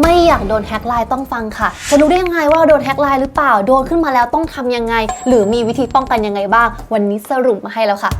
ไม่อยากโดนแฮกไลน์ต้องฟังค่ะ จะรู้ได้ยังไงว่าโดนแฮกไลน์หรือเปล่า โดนขึ้นมาแล้วต้องทำยังไง หรือมีวิธีป้องกันยังไงบ้าง วันนี้สรุปมาให้แล้วค่ะ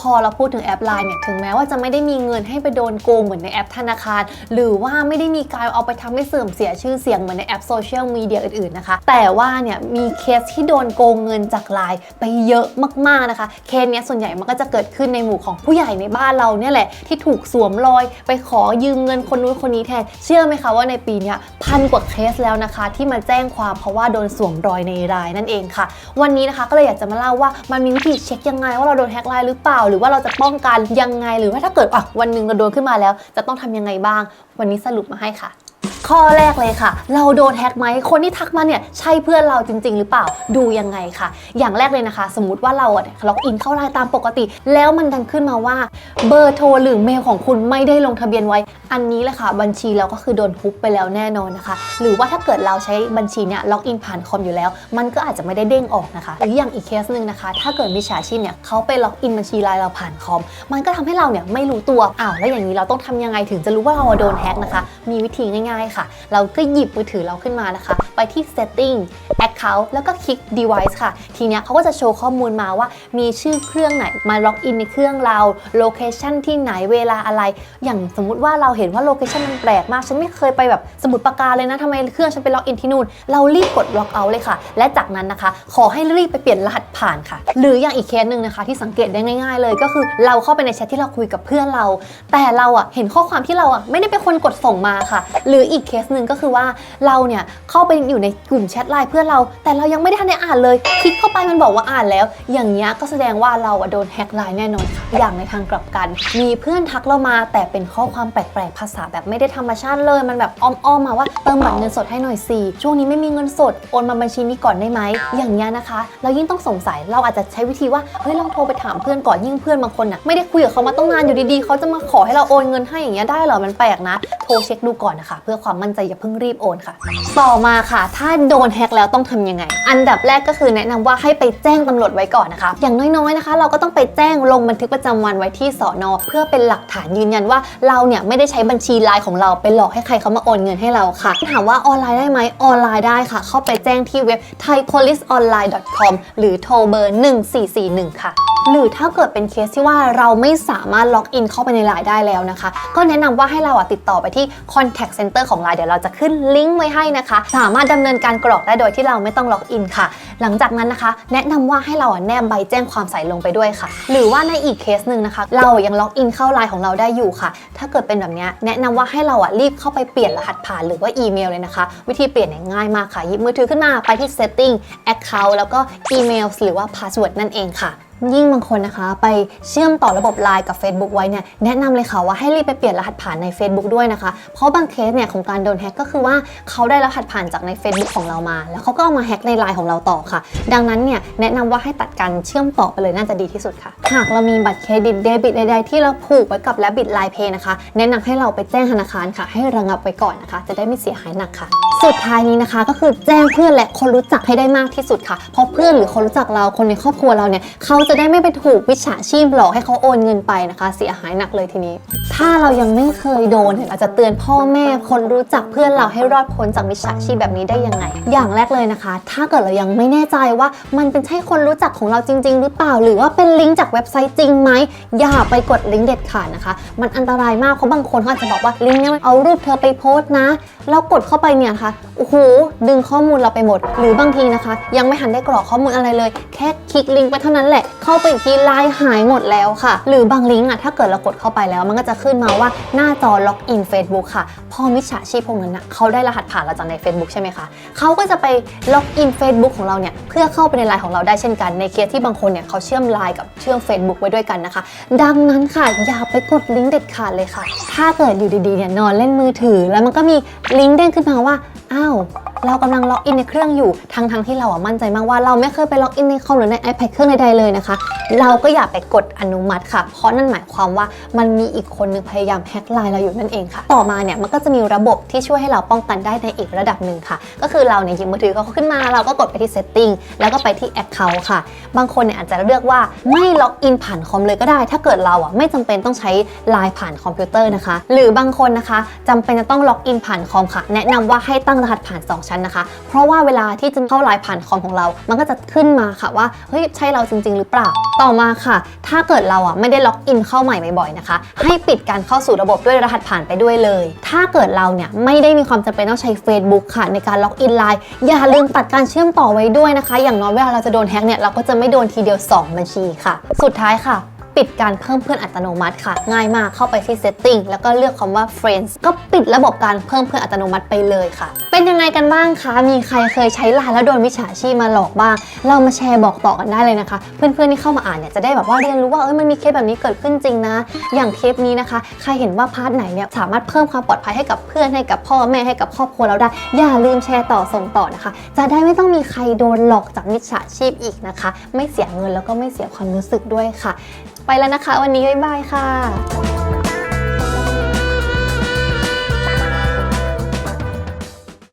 พอเราพูดถึงแอป Line เนี่ยถึงแม้ว่าจะไม่ได้มีเงินให้ไปโดนโกงเหมือนในแอปธนาคาร หรือว่าไม่ได้มีการเอาไปทำให้เสื่อมเสียชื่อเสียงเหมือนในแอปโซเชียลมีเดียอื่นๆนะคะ แต่ว่าเนี่ยมีเคสที่โดนโกงเงินจาก Line ไปเยอะมากๆนะคะ เคสเนี้ยส่วนใหญ่มันก็จะเกิดขึ้นในหมู่ของผู้ใหญ่ในบ้านเราเนี่ยแหละที่ถูกสวมรอยไปขอยืมเงินคนนู้นคนนี้แทน เชื่อไหมคะว่าในปีนี้พันกว่าเคสแล้วนะคะ ที่มาแจ้งความเพราะว่าโดนสวมรอยในรายนั่นเองค่ะ วันนี้นะคะก็เลยอยากจะมาเล่าว่ามันมีวิธีเช็คยังไงว่าเราโดนแฮ็กไลน์หรือเปล่าหรือว่าเราจะป้องกันยังไง หรือว่าถ้าเกิดอะวันหนึ่งเราโดนขึ้นมาแล้ว จะต้องทำยังไงบ้าง วันนี้สรุปมาให้ค่ะ ข้อแรกเลยค่ะ เราโดนแฮ็กไหมคนที่ทักมาเนี่ยใช่เพื่อนเราจริง ๆ หรือเปล่าดูยังไงค่ะ อย่างแรกเลยนะคะ สมมติว่าเราอะล็อกอินเข้าไลน์ตามปกติ แล้วมันดันขึ้นมาว่าเบอร์โทรหรือเมลของคุณไม่ได้ลงทะเบียนไว้ อันนี้แหละค่ะ บัญชีเราก็คือโดนฮุบไปแล้วแน่นอนนะคะ หรือว่าถ้าเกิดเราใช้บัญชีเนี่ยล็อกอินผ่านคอมอยู่แล้ว มันก็อาจจะไม่ได้เด้งออกนะคะหรืออย่างอีกเคสหนึ่งนะคะ ถ้าเกิดมิจฉาชีพเนี่ยเขาไปล็อกอินบัญชีไลน์เราผ่านคอม มันก็ทำให้เราเนี่ยไม่รู้ตัวอ้าวแล้วอย่างนี้เราต้องทำยังไงถึงจะรู้ว่าเราโดนแฮ็กนะคะ มีวิธีง่ายๆค่ะเราก็หยิบมือถือเราขึ้นมานะคะ ไปที่ setting account แล้วก็คลิก device ค่ะ ทีเนี้ยเขาก็จะโชว์ข้อมูลมาว่า มีชื่อเครื่องไหนมาล็อกอินในเครื่องเรา location ที่ไหนเวลาอะไร อย่างสมมุติว่าเราเห็นว่า location มันแปลกมาก ฉันไม่เคยไปแบบสมุดปากกาเลยนะทำไมเครื่องฉันไปล็อกอินที่นู่น เรารีบกด log out เลยค่ะ และจากนั้นนะคะ ขอให้รีบไปเปลี่ยนรหัสผ่านค่ะ หรืออย่างอีกเคสหนึ่งนะคะ ที่สังเกตได้ง่าย ๆ เลยก็คือเราเข้าไปในแชทที่เราคุยกับเพื่อนเรา แต่เราอะเห็นข้อความที่เราอะไม่ได้เป็นคนกดส่งมาค่ะ หรืออีกเคสหนึ่งก็คือว่าเราเนี่ยเข้าไปอยู่ในกลุ่มแชทไลน์เพื่อนเรา แต่เรายังไม่ได้ทันได้อ่านเลย คลิกเข้าไปมันบอกว่าอ่านแล้ว อย่างเงี้ยก็แสดงว่าเราโดนแฮ็กไลน์แน่นอนค่ะอย่างในทางกลับกัน มีเพื่อนทักเรามา แต่เป็นข้อความแปลกๆภาษาแบบไม่ได้ธรรมชาติเลย มันแบบอ้อมๆมาว่าเติมบัตรเงินสดให้หน่อยสิช่วงนี้ไม่มีเงินสดโอนมาบัญชีนี้ก่อนได้ไหมอย่างเงี้ยนะคะ เรายิ่งต้องสงสัยเราอาจจะใช้วิธีว่าเฮ้ยลองโทรไปถามเพื่อนก่อนยิ่งเพื่อนบางคนน่ะไม่ได้คุยกับเขามาต้องนานอยู่ดีๆเขาจะมาขอให้เราโอนเงินให้อย่างเงี้ยได้เหรอมันแปลกนะโทรเช็คดูก่อนนะคะเพื่อความมั่นใจอย่าเพิ่งรีบโอนค่ะ ต่อมาค่ะ ถ้าโดนแฮ็กแล้วต้องทำยังไง อันดับแรกก็คือแนะนำว่าให้ไปแจ้งตำรวจไว้ก่อนนะคะ อย่างน้อยๆนะคะ เราก็ต้องไปแจ้งลงบันทึกประจำวันไว้ที่สอนอเพื่อเป็นหลักฐานยืนยันว่าเราเนี่ยไม่ได้ใช้บัญชีไลน์ของเราไปหลอกให้ใครเขามาโอนเงินให้เราค่ะ ถามว่าออนไลน์ได้ไหมออนไลน์ได้ค่ะ เข้าไปแจ้งที่เว็บ thaipoliceonline.com หรือโทรเบอร์ 1441 ค่ะ หรือถ้าเกิดเป็นเคสที่ว่าเราไม่สามารถล็อกอินเข้าไปในไลน์ได้แล้วนะคะ ก็แนะนำว่าให้เราอะติดต่อไปที่ contact center ของไลน์เดี๋ยวเราจะขึ้นลิงก์ไว้ให้นะคะ สามารถดำเนินการกรอกได้โดยที่เราไม่ต้องล็อกอินค่ะ หลังจากนั้นนะคะ แนะนำว่าให้เราอะแนบใบแจ้งความใส่ลงไปด้วยค่ะ หรือว่าในอีกเคสหนึ่งนะคะ เรายังล็อกอินเข้าไลน์ของเราได้อยู่ค่ะ ถ้าเกิดเป็นแบบเนี้ยแนะนำว่าให้เราอะรีบเข้าไปเปลี่ยนรหัสผ่านหรือว่าอีเมลเลยนะคะ วิธีเปลี่ยนง่ายมากค่ะหยิบมือถือขึ้นมาไปที่ setting account แล้วก็อีเมลหรือว่า password นั่นเองค่ะ ยิ่งบางคนนะคะ ไปเชื่อมต่อระบบ Line กับ Facebook ไว้เนี่ยแนะนำเลยค่ะว่าให้รีบไปเปลี่ยนรหัสผ่านใน Facebook ด้วยนะคะ เพราะบางเคสเนี่ยของการโดนแฮ็กก็คือว่าเขาได้รหัสผ่านจากใน Facebook ของเรามา แล้วเขาก็เอามาแฮ็กใน Line ของเราต่อค่ะ ดังนั้นเนี่ยแนะนำว่าให้ตัดการเชื่อมต่อไปเลยน่าจะดีที่สุดค่ะ หากเรามีบัตรเครดิตเดบิตใดๆที่เราผูกไว้กับและบิตไลน์เพย์นะคะ แนะนำให้เราไปแจ้งธนาคารค่ะ ให้ระงับไว้ก่อนนะคะ จะได้ไม่เสียหายหนักค่ะ สุดท้ายนี้นะคะก็คือแจ้งเพื่อนและคนรู้จักให้ได้มากที่สุดค่ะ เพราะเพื่อนหรือคนรู้จักเราคนในครอบครัวเราเนี่ยเขาจะได้ไม่ไปถูกวิชาชีพหลอกให้เขาโอนเงินไปนะคะ เสียหายหนักเลยทีนี้ ถ้าเรายังไม่เคยโดนเราจะเตือนพ่อแม่คนรู้จักเพื่อนเราให้รอดพ้นจากมิจฉาชีพแบบนี้ได้ยังไง อย่างแรกเลยนะคะ ถ้าเกิดเรายังไม่แน่ใจว่ามันเป็นใช่คนรู้จักของเราจริง ๆ หรือเปล่า หรือว่าเป็นลิงก์จากเว็บไซต์จริงไหมอย่าไปกดลิงก์เด็ดขาดนะคะ มันอันตรายมากเพราะบางคนเขาอาจจะบอกว่าลิงก์นี้เอารูปเธอไปโพสต์นะแล้วกดเข้าไปเนี่ยนะคะโอ้โหดึงข้อมูลเราไปหมด หรือบางทีนะคะ ยังไม่ทันได้กรอกข้อมูลอะไรเลย แค่คลิกลิงก์ไปเท่านั้นแหละเข้าไปอีกทีไลน์หายหมดแล้วค่ะ หรือบางลิงก์อะถ้าเกิดเรากดเข้าไปแล้วมันก็จะขึ้นมาว่าหน้าจอล็อกอิน Facebook ค่ะ พอมิจฉาชีพพวกนั้นนะเขาได้รหัสผ่านเราจากใน Facebook ใช่ไหมคะเขาก็จะไปล็อกอิน Facebook ของเราเนี่ยเพื่อเข้าไปในไลน์ของเราได้เช่นกัน ในเคสที่บางคนเนี่ยเขาเชื่อมไลน์กับเชื่อม Facebook ไว้ด้วยกันนะคะ ดังนั้นค่ะอย่าไปกดลิงก์เด็ดขาดเลยค่ะ ถ้าเกิดอยู่ดีๆเนี่ยนอนเล่นมือถือ แล้วมันก็มีลิงก์เด้งขึ้นมาว่า อ้าวเรากำลังล็อกอินในเครื่องอยู่ทั้งทั้งที่เราอะมั่นใจมากว่าเราไม่เคยไปล็อกอินในคอมหรือใน iPad เครื่องใดๆเลยนะคะ เราก็อย่าไปกดอนุมัติค่ะ เพราะนั่นหมายความว่ามันมีอีกคนนึงพยายามแฮ็กไลน์เราอยู่นั่นเองค่ะ ต่อมาเนี่ยมันก็จะมีระบบที่ช่วยให้เราป้องกันได้ในอีกระดับหนึ่งค่ะ ก็คือเราเนี่ยหยิบมือถือเขาขึ้นมา เราก็กดไปที่ setting แล้วก็ไปที่ account ค่ะ บางคนเนี่ยอาจจะเลือกว่าไม่ล็อกอินผ่านคอมเลยก็ได้ ถ้าเกิดเราอะไม่จำเป็นต้องใช้ไลน์ผ่านคอมพิวเตอร์นะคะ หรือบางคนนะคะจำเป็นจะต้องล็อกอินผ่านคอมค่ะ แนะนำว่าให้ตั้งรหัสผ่าน 2 ชั้นนะคะ เพราะว่าเวลาที่จะเข้าไลน์ผ่านคอมของเรา มันก็จะขึ้นมาค่ะว่าเฮ้ยใช่เราจริง ๆ หรือเปล่า ต่อมาค่ะ ถ้าเกิดเราอะไม่ได้ล็อกอินเข้าใหม่บ่อยๆนะคะ ให้ปิดการเข้าสู่ระบบด้วยรหัสผ่านไปด้วยเลย ถ้าเกิดเราเนี่ยไม่ได้มีความจำเป็นต้องใช้ Facebook ค่ะ ในการล็อกอินไลน์อย่าลืมตัดการเชื่อมต่อไว้ด้วยนะคะ อย่างน้อยเวลาเราจะโดนแฮ็กเนี่ยเราก็จะไม่โดนทีเดียว 2 บัญชีค่ะ สุดท้ายค่ะ ปิดการเพิ่มเพื่อนอัตโนมัติค่ะ ง่ายมากเข้าไปที่ setting แล้วก็เลือกคำว่า friends ก็ปิดระบบการเพิ่มเพื่อนอัตโนมัติไปเลยค่ะ เป็นยังไงกันบ้างคะ มีใครเคยใช้ไลน์แล้วโดนมิจฉาชีพมาหลอกบ้าง เรามาแชร์บอกต่อกันได้เลยนะคะ เพื่อนๆที่เข้ามาอ่านเนี่ยจะได้แบบว่าเรียนรู้ว่าเอ้ยมันมีเคสแบบนี้เกิดขึ้นจริงนะ อย่างเทปนี้นะคะ ใครเห็นว่าพาร์ทไหนเนี่ยสามารถเพิ่มความปลอดภัยให้กับเพื่อนให้กับพ่อแม่ให้กับครอบครัวเราได้ อย่าลืมแชร์ต่อส่งต่อนะคะ จะได้ไม่ต้องมีใครโดนหลอกจากมิจฉาชีพอีกนะคะ ไม่เสียเงินแล้วก็ไม่เสียความรู้สึกด้วยค่ะแล้วนะคะ วันนี้บ๊ายบายค่ะ